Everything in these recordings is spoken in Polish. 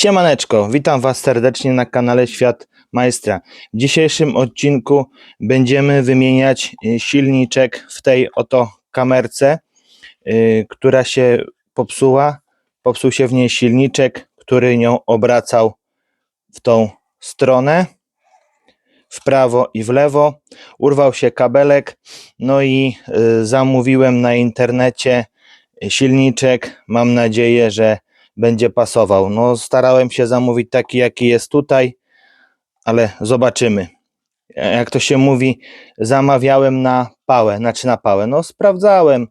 Siemaneczko, witam Was serdecznie na kanale Świat Majstra. W dzisiejszym odcinku będziemy wymieniać y, silniczek w tej oto kamerce, y, która się popsuła. Popsuł się w niej silniczek, który nią obracał w tą stronę, w prawo i w lewo. Urwał się kabelek, no i y, zamówiłem na internecie silniczek. Mam nadzieję, że będzie pasował. No, starałem się zamówić taki, jaki jest tutaj, ale zobaczymy. Jak to się mówi, zamawiałem na pałę, znaczy na pałę. No, sprawdzałem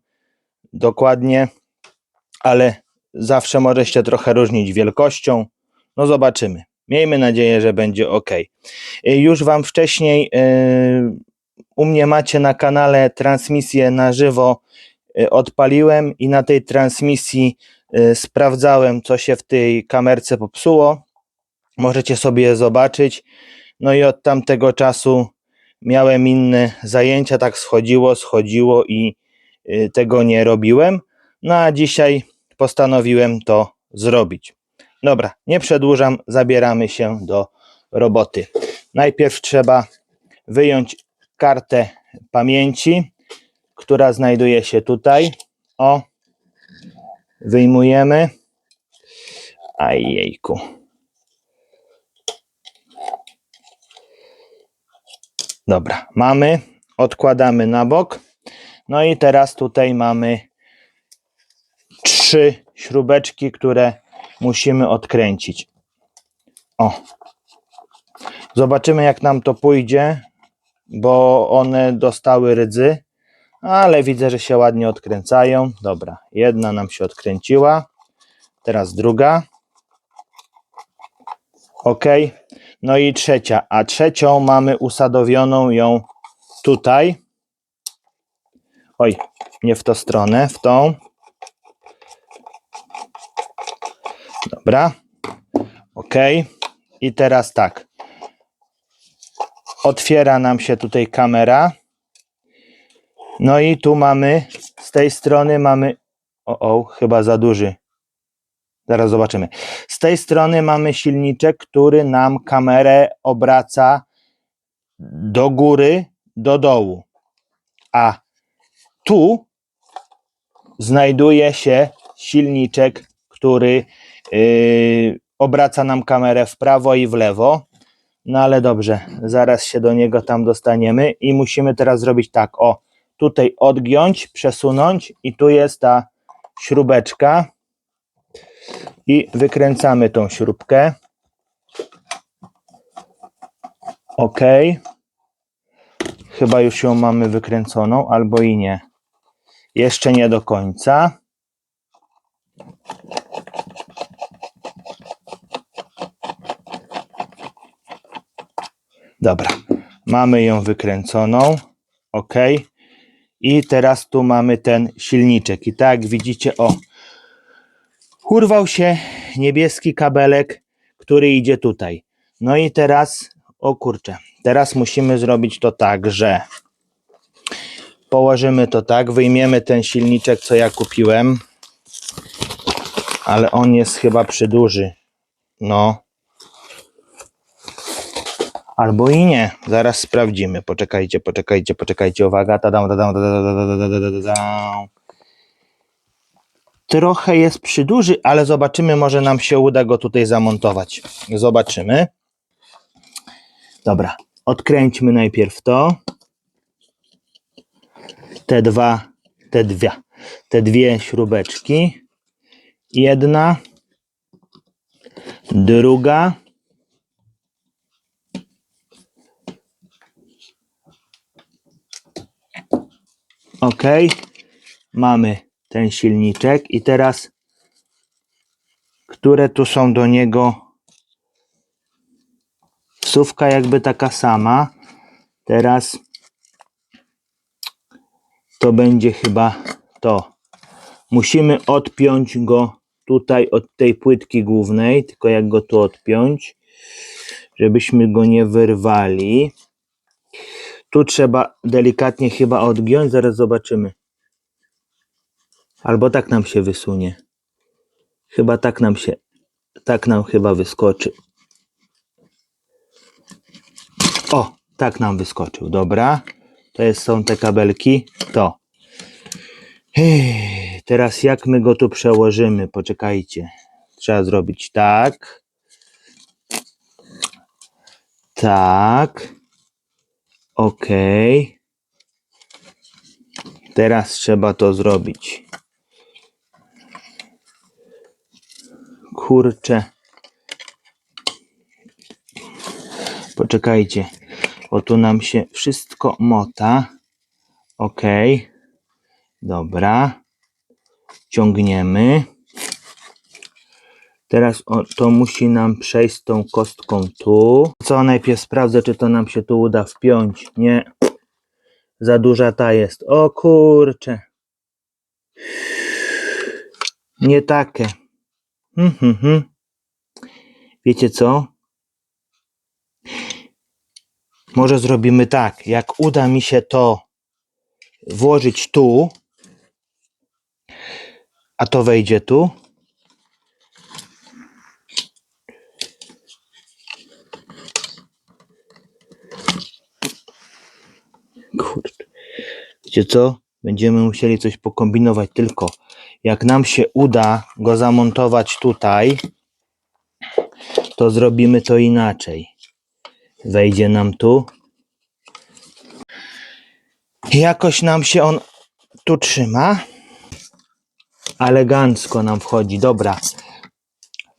dokładnie, ale zawsze może się trochę różnić wielkością. No, zobaczymy. Miejmy nadzieję, że będzie ok. Już Wam wcześniej yy, u mnie macie na kanale transmisję na żywo odpaliłem i na tej transmisji y, sprawdzałem, co się w tej kamerce popsuło. Możecie sobie zobaczyć. No i od tamtego czasu miałem inne zajęcia, tak schodziło, schodziło i y, tego nie robiłem. No a dzisiaj postanowiłem to zrobić. Dobra, nie przedłużam, zabieramy się do roboty. Najpierw trzeba wyjąć kartę pamięci, która znajduje się tutaj. O, wyjmujemy. Ajejku. Dobra, mamy, odkładamy na bok. No i teraz tutaj mamy trzy śrubeczki, które musimy odkręcić. O. Zobaczymy jak nam to pójdzie, bo one dostały rydzy ale widzę, że się ładnie odkręcają. Dobra, jedna nam się odkręciła, teraz druga. Ok, no i trzecia, a trzecią mamy usadowioną ją tutaj. Oj, nie w tą stronę, w tą. Dobra, ok, i teraz tak. Otwiera nam się tutaj kamera. No i tu mamy, z tej strony mamy, o, o, chyba za duży. Zaraz zobaczymy. Z tej strony mamy silniczek, który nam kamerę obraca do góry, do dołu. A tu znajduje się silniczek, który yy, obraca nam kamerę w prawo i w lewo. No ale dobrze, zaraz się do niego tam dostaniemy i musimy teraz zrobić tak, o, tutaj odgiąć, przesunąć i tu jest ta śrubeczka i wykręcamy tą śrubkę. Ok. Chyba już ją mamy wykręconą, albo i nie. Jeszcze nie do końca. Dobra, mamy ją wykręconą. Ok. I teraz tu mamy ten silniczek. I tak widzicie, o, urwał się niebieski kabelek, który idzie tutaj. No i teraz, o kurczę, teraz musimy zrobić to tak, że położymy to tak, wyjmiemy ten silniczek, co ja kupiłem, ale on jest chyba przyduży. No, Albo i nie. Zaraz sprawdzimy. Poczekajcie, poczekajcie, poczekajcie. Uwaga. Tadam, tadam, tadam. Trochę jest przyduży, ale zobaczymy. Może nam się uda go tutaj zamontować. Zobaczymy. Dobra. Odkręćmy najpierw to. Te dwa, te dwie, te dwie śrubeczki. Jedna. Druga. Ok, mamy ten silniczek i teraz które tu są do niego? Wsówka jakby taka sama. Teraz to będzie chyba to. Musimy odpiąć go tutaj od tej płytki głównej tylko jak go tu odpiąć żebyśmy go nie wyrwali tu trzeba delikatnie chyba odgiąć, zaraz zobaczymy. Albo tak nam się wysunie. Chyba tak nam się. tak nam chyba wyskoczy. O, tak nam wyskoczył. Dobra. To jest, są te kabelki. To. Ech, Teraz jak my go tu przełożymy? Poczekajcie. Trzeba zrobić tak. Tak. Ok. Teraz trzeba to zrobić. Kurczę. Poczekajcie, bo tu nam się wszystko mota. Ok. Dobra. Ciągniemy. Teraz to musi nam przejść tą kostką tu. Co najpierw sprawdzę, czy to nam się tu uda wpiąć. Nie. Za duża ta jest. O kurcze. Nie takie. Hmm, hmm, hmm. Wiecie co? Może zrobimy tak. Jak uda mi się to włożyć tu, a to wejdzie tu. Kurde. Wiecie co? Będziemy musieli coś pokombinować, tylko jak nam się uda go zamontować tutaj, to zrobimy to inaczej. Wejdzie nam tu. Jakoś nam się on tu trzyma. Elegancko nam wchodzi. Dobra.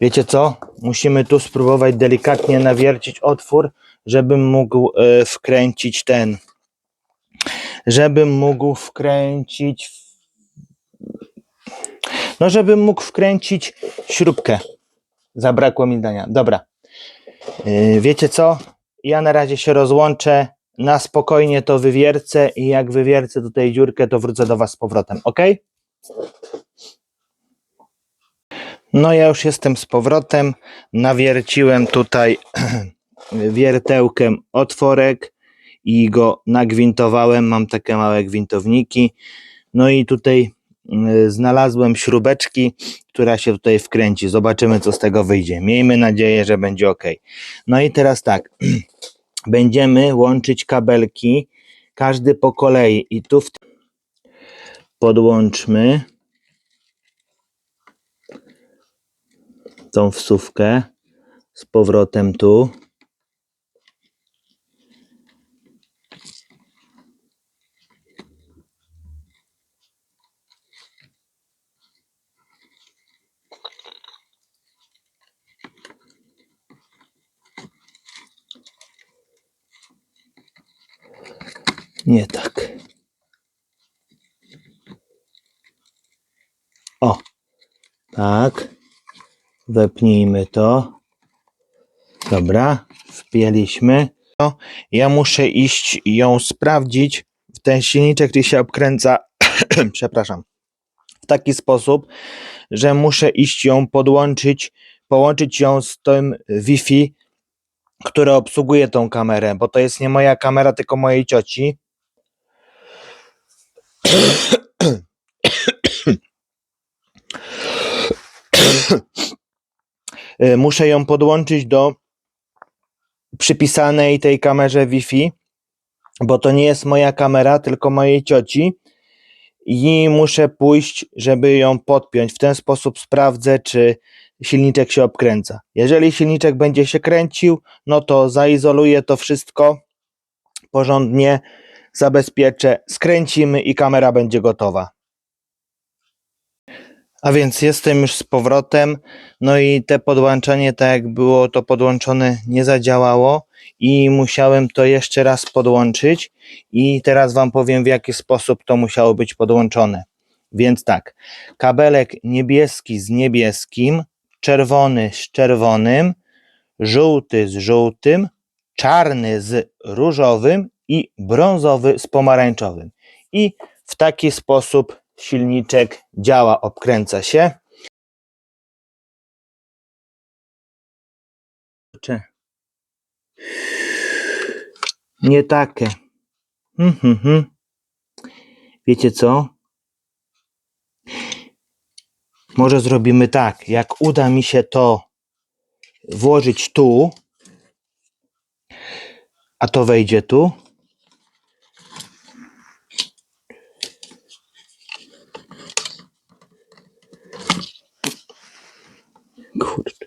Wiecie co? Musimy tu spróbować delikatnie nawiercić otwór, żebym mógł e, wkręcić ten. Żebym mógł wkręcić. No, żebym mógł wkręcić śrubkę. Zabrakło mi zdania. Dobra. Yy, Wiecie co? Ja na razie się rozłączę. Na spokojnie to wywiercę i jak wywiercę tutaj dziurkę, to wrócę do Was z powrotem, ok? No ja już jestem z powrotem. Nawierciłem tutaj wiertełkiem otworek i go nagwintowałem. Mam takie małe gwintowniki. No i tutaj y, znalazłem śrubeczki, która się tutaj wkręci. Zobaczymy, co z tego wyjdzie. Miejmy nadzieję, że będzie ok. No i teraz tak. Będziemy łączyć kabelki, każdy po kolei. I tu w... podłączmy tą wsówkę z powrotem tu. Nie tak. O, tak. Wepnijmy to. Dobra, wpięliśmy. No, ja muszę iść ją sprawdzić. Ten silniczek, który się obkręca, przepraszam, w taki sposób, że muszę iść ją podłączyć, połączyć ją z tym Wi-Fi, które obsługuje tą kamerę, bo to jest nie moja kamera, tylko mojej cioci. Y, Muszę ją podłączyć do przypisanej tej kamerze Wi-Fi, bo to nie jest moja kamera, tylko mojej cioci. I muszę pójść, żeby ją podpiąć. W ten sposób sprawdzę, czy silniczek się obkręca. Jeżeli silniczek będzie się kręcił, no to zaizoluję to wszystko porządnie, zabezpieczę, skręcimy i kamera będzie gotowa. A więc jestem już z powrotem, no i te podłączenie, tak jak było to podłączone, nie zadziałało i musiałem to jeszcze raz podłączyć i teraz Wam powiem w jaki sposób to musiało być podłączone. Więc tak, kabelek niebieski z niebieskim, czerwony z czerwonym, żółty z żółtym, czarny z różowym i brązowy z pomarańczowym. I w taki sposób silniczek działa, obkręca się. Nie takie. Hmm, hmm, hmm. Wiecie co? Może zrobimy tak. Jak uda mi się to włożyć tu, a to wejdzie tu. Kurde.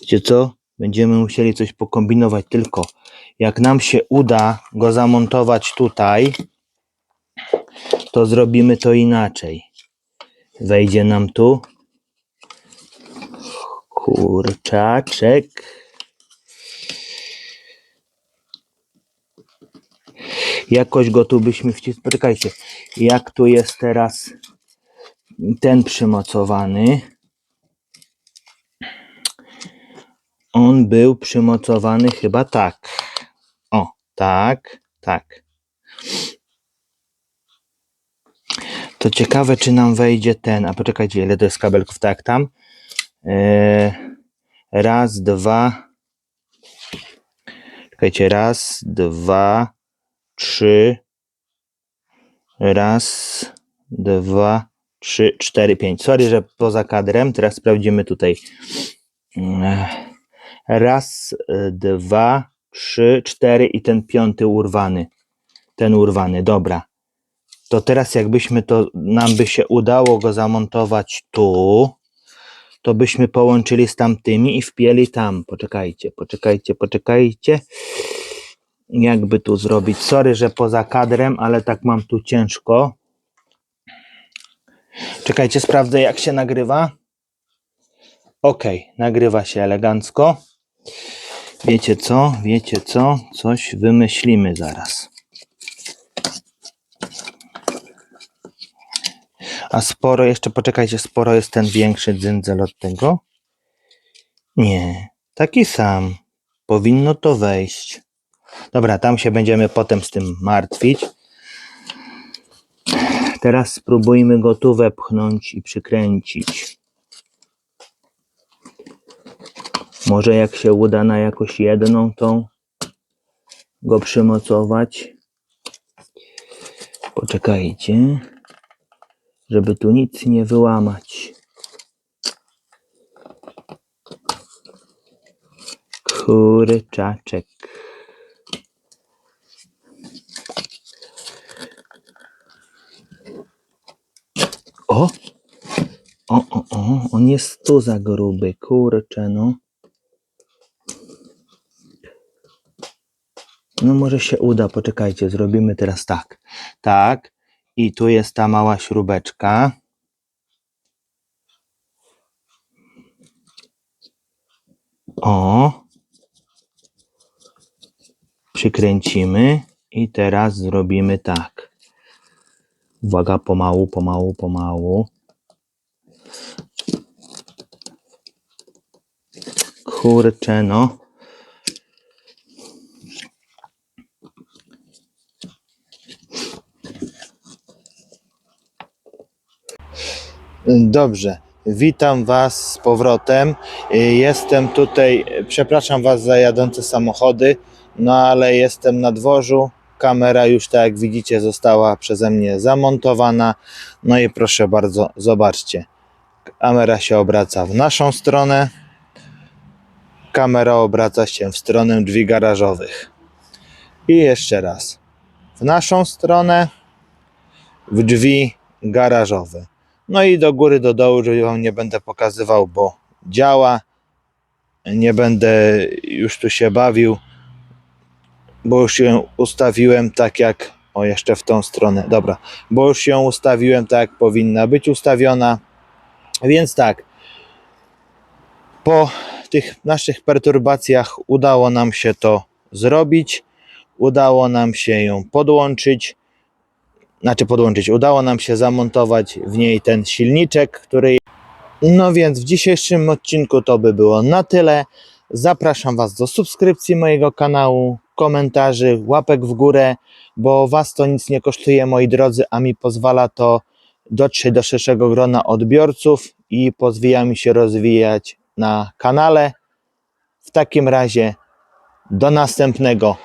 Wiecie co? Będziemy musieli coś pokombinować, tylko jak nam się uda go zamontować tutaj, to zrobimy to inaczej. Wejdzie nam tu. Kurczaczek. Jakoś go tu byśmy wcisnęli. Poczekajcie, jak tu jest teraz ten przymocowany. On był przymocowany chyba tak. O, tak, tak. To ciekawe, czy nam wejdzie ten. A poczekajcie, ile to jest kabelków? Tak, tam. Eee, raz, dwa. Czekajcie, raz, dwa, trzy. Raz, dwa, trzy, cztery, pięć. Sorry, że poza kadrem. Teraz sprawdzimy tutaj. Eee, Raz, e, dwa, trzy, cztery i ten piąty urwany. Ten urwany, dobra. To teraz jakbyśmy to, nam by się udało go zamontować tu, to byśmy połączyli z tamtymi i wpięli tam. Poczekajcie, poczekajcie, poczekajcie. Jakby tu zrobić? Sorry, że poza kadrem, ale tak mam tu ciężko. Czekajcie, sprawdzę jak się nagrywa. Ok, nagrywa się elegancko. Wiecie co? Wiecie co? Coś wymyślimy zaraz. A sporo jeszcze, poczekajcie, sporo jest ten większy dzyndzel od tego? Nie, taki sam. Powinno to wejść. Dobra, tam się będziemy potem z tym martwić. Teraz spróbujmy go tu wepchnąć i przykręcić. Może jak się uda na jakąś jedną tą go przymocować. Poczekajcie, żeby tu nic nie wyłamać. Kurczaczek. O! O, o, o, on jest tu za gruby, kurczę, no. No może się uda, poczekajcie, zrobimy teraz tak. Tak. I tu jest ta mała śrubeczka. O. Przykręcimy i teraz zrobimy tak. Uwaga, pomału, pomału, pomału. Kurczę, no. Dobrze, witam Was z powrotem. Y, Jestem tutaj, przepraszam Was za jadące samochody, no ale jestem na dworzu. Kamera już, tak jak widzicie, została przeze mnie zamontowana. No i proszę bardzo, zobaczcie. Kamera się obraca w naszą stronę. Kamera obraca się w stronę drzwi garażowych. I jeszcze raz. W naszą stronę, w drzwi garażowe. No i do góry, do dołu, że wam nie będę pokazywał, bo działa. Nie będę już tu się bawił, bo już ją ustawiłem tak jak. O, jeszcze w tą stronę. Dobra, bo już ją ustawiłem tak, jak powinna być ustawiona. Więc tak. Po tych naszych perturbacjach udało nam się to zrobić. Udało nam się ją podłączyć znaczy podłączyć. Udało nam się zamontować w niej ten silniczek, który. No więc w dzisiejszym odcinku to by było na tyle. Zapraszam Was do subskrypcji mojego kanału, komentarzy, łapek w górę, bo Was to nic nie kosztuje, moi drodzy, a mi pozwala to dotrzeć do szerszego grona odbiorców i pozwala mi się rozwijać na kanale. W takim razie do następnego.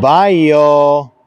Bye!